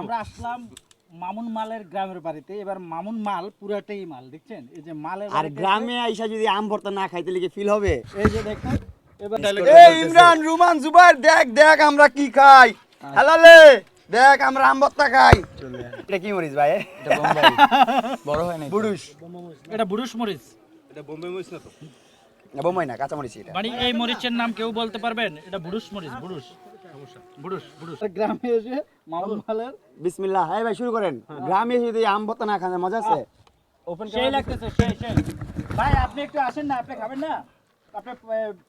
আমরা আসলাম মামুন মালের গ্রামের বাড়িতে। এবার মামুন মাল পুরাটাই মাল দেখছেন? এই যে মালের আর গ্রামে আইসা যদি আম ভর্তা না খাইতে লিগে ফিল হবে? এই যে দেখুন এবার এই ইমরান রুমান জুবাইর দেখ দেখ আমরা কি খাই। হালালে দেখ আমরা আম ভর্তা খাই। এটা কি মরিস ভাই? বড় হয় নাই বুড়ুস এটা বুড়ুস মরিচ। না বোমাই না কাঁচা মরিচ এটা। মানে এই মরিচের নাম কেউ বলতে পারবেন? এটা বুড়ুস মরিচ বুড়ুস গ্রামে এসে মামুন মালের বিসমিল্লাহ। হ্যাঁ ভাই শুরু করেন। গ্রামে এসে যদি আম ভর্তা না খান মজা আছে? সেই লাগতেছে সেই সেই। ভাই আপনি একটু আসেন না আপনি খাবেন না? আপনি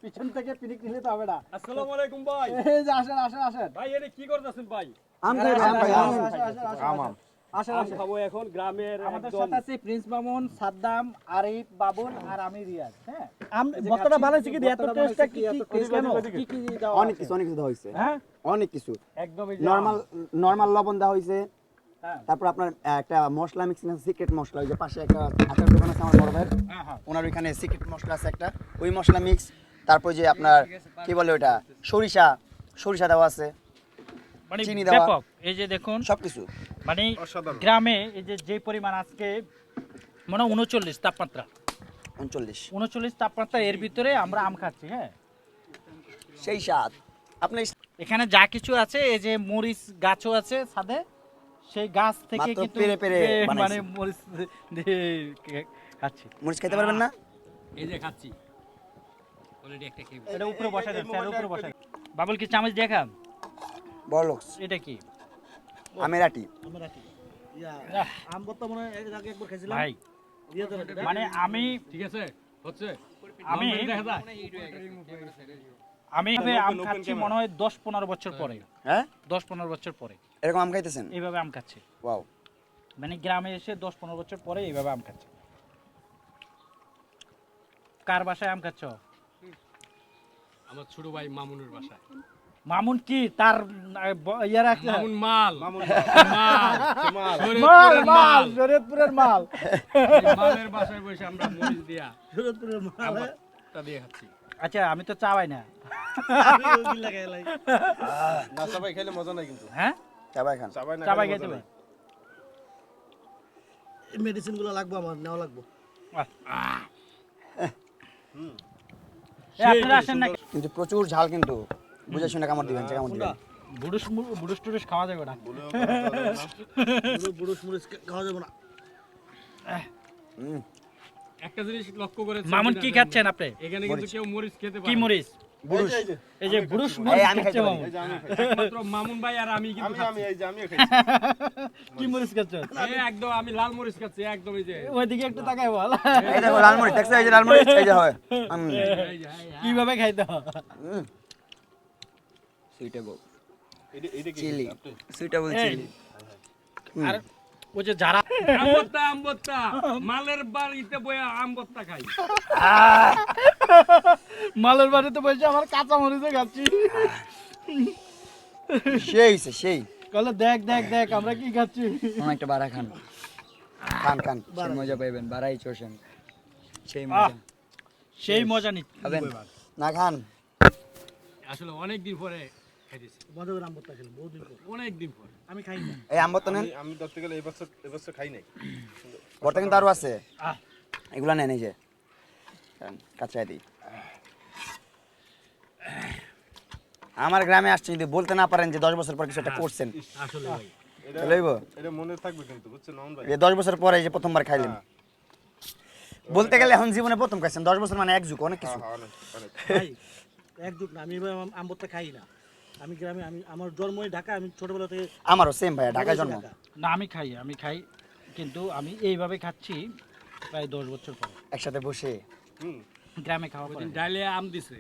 পিছন থেকে পিনিক নিলে তো হবে না। আসসালামু আলাইকুম ভাই। এই যে আসেন আসেন আসেন। ভাই এটা কি করতেছেন ভাই? আম খাই আম খাই আম। আম। খাব এখন গ্রামের আমাদের সাথে আছে প্রিন্স মামুন সাদ্দাম আরিফ বাবুল আর আমি রিয়াজ হ্যাঁ? আম এই যে ভর্তাটা খাচ্ছি, বানাইছে কি? এত টেস্টটা কি কি taste কেন? কেন? কি কি অনেক কিছু অনেক কিছু দেওয়া হয়েছে। হ্যাঁ? অনেক কিছু। একদম নরমাল নরমাল লবণ দেওয়া হয়েছে। হ্যাঁ। তারপর আপনার একটা মশলা মিক্সিং আছে সিক্রেট মশলা। ওই যে পাশে একটা আচার দোকান আছে আমার বড় ভাইয়ের। হ্যাঁ, হ্যাঁ। ওনার ওইখানে সিক্রেট মশলা আছে একটা। ওই মশলা মিক্স তারপর যে আপনার কি বলে ওটা সরিষা। সরিষা দেওয়া আছে। মানে চিনি দেওয়া। ব্যাপক। এই যে দেখুন সবকিছু। মানে গ্রামে এই যে যে পরিমাণ আজকে মানে উনচল্লিশ তাপমাত্রা। উনচল্লিশ। উনচল্লিশ তাপমাত্রা এর ভিতরে আমরা আম খাচ্ছি হ্যাঁ। সেই স্বাদ। আপনি এখানে যা কিছু আছে এই যে মরিচ গাছও আছে ছাদে সেই গাছ থেকে কিন্তু পেরে পেরে মানে মরিচ খাচ্ছি। মরিচ খেতে পারবেন না? এই যে খাচ্ছি। অলরেডি একটা খেয়ে এটা উপরে বসা যাচ্ছে আর উপরে বসা বাবুল কি চামচ দেখা বড় এটা কি? আমের আটি আহ, ভাই মানে আমি ঠিক আছে হচ্ছে। আমি দেখা যায়। আমি আম খাচ্ছি মনে হয় দশ পনেরো বছর পরে। হ্যাঁ? দশ পনেরো বছর পরে। এরকম আম খাইতেছেন? এইভাবে আম খাচ্ছি। ওয়াও। মানে গ্রামে এসে দশ পনেরো বছর পরে এইভাবে আম খাচ্ছি। কার বাসায় আম খাচ্ছ? আমার ছোট ভাই মামুনের বাসায়। মামুন কি তার আহ, ব- ইয়ে মামুন মাল। মাল। মাল। শরীয়তপুরের মাল মাল। মালের বাসায় বসে আমরা মরিচ দিয়া আমটা দিয়ে খাচ্ছি। আচ্ছা আমি তো চাওয়াই না। না সবাই খেলে মজা নাই কিন্তু। হ্যাঁ? চাবাই খান। সবাই না চাবাই নাই। মেডিসিনগুলো লাগবে আমার নেওয়া লাগবে। আপনারা আসেন না কিন্তু প্রচুর ঝাল কিন্তু। বুঝে শুনে কামড় দিবেন যে কামড় দিবেন। বুড়ুস বুড়ুস টুডুস খাওয়া যাবে না। বুড়ো মুড়ো খাওয়া যাবে না। একটা জিনিস লক্ষ্য মামুন কি খাচ্ছেন আপনি? এখানে কিন্তু কেউ মরিচ খেতে পারে না। মরিচ? বুড়ুস। এই যে বুড়ুস মরিচ খাচ্ছে মামুন। আমি মামুন ভাই আর আমি কিন্তু আমি আমি এই যে আমিও খাইছি কি মরিচ খাচ্ছ এই একদম আমি লাল মরিচ খাচ্ছি একদম এই যে। ওইদিকে একটু তাকাই বল। এই দেখো লাল মরিচ দেখছ এই যে লাল মরিচ? এই যে হয়। কীভাবে খাইতে হয়? সুইটেবল চিলি সুইটেবল চিলি আর ওই যে যারা আমবত্তা আমবত্তা মালের বাড়িতে বয়ে আমবত্তা খাই মালের বাড়িতে বসে আমার কাঁচা মরিচে খাচ্ছি। সেই সেই। কলে দেখ দেখ দেখ আমরা কি খাচ্ছি? একটা বাড়া খান। খান খান। সেই মজা পাইবেন বাড়াই চোষেন। সেই মজা। সেই মজা নিচ্ছি। খাবেন? না খান? আসলে অনেক দিন পরে খাইতেছি খেলাম বহুদিন পর অনেক দিন পরে আমি খাই না এই নেন আমি- ধরতে গেলে এবছর এবছর খাই নাই। ভর্তা কিন্তু আরও আছে। আহ। এগুলা নেন এই যে। কাঁচা দিই। আমার গ্রামে আসছেন যদি বলতে না পারেন যে দশ বছর পর কিছু একটা করছেন। আসলে ভাই। এটা লইব? এটা মনে থাকবে কিন্তু বুঝছেন নন ভাই? যে দশ বছর পরে এই যে প্রথমবার খাইলেন। বলতে গেলে এখন জীবনে প্রথম খাইছেন। দশ বছর মানে এক যুগ অনেক কিছু। হ্যাঁ, এক যুগ না আমি আম- খাই না। আমি গ্রামে আমি আমার জন্মই ঢাকা আমি ছোটবেলা থেকে আমারও সেম ভাইয়া ঢাকা জন্ম। ঢাকা। না আমি খাই আমি খাই কিন্তু আমি এইভাবে খাচ্ছি প্রায় দশ বছর পরে। একসাথে বসে। হুম। গ্রামে খাওয়া ডাইলে আম দিছে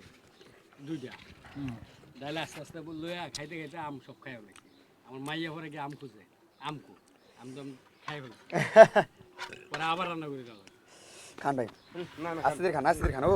দুইটা। হুম। ডাইলে আস্তে আস্তে লইয়া খাইতে খাইতে আম সব খাই অনেক। আমার মাইয়া পরে গিয়ে আম খুঁজে আম কো আম তো খাই ফেলছি পরে আবার রান্না করে খান ভাই। না না আস্তে ধীরে খান আস্তে খান ও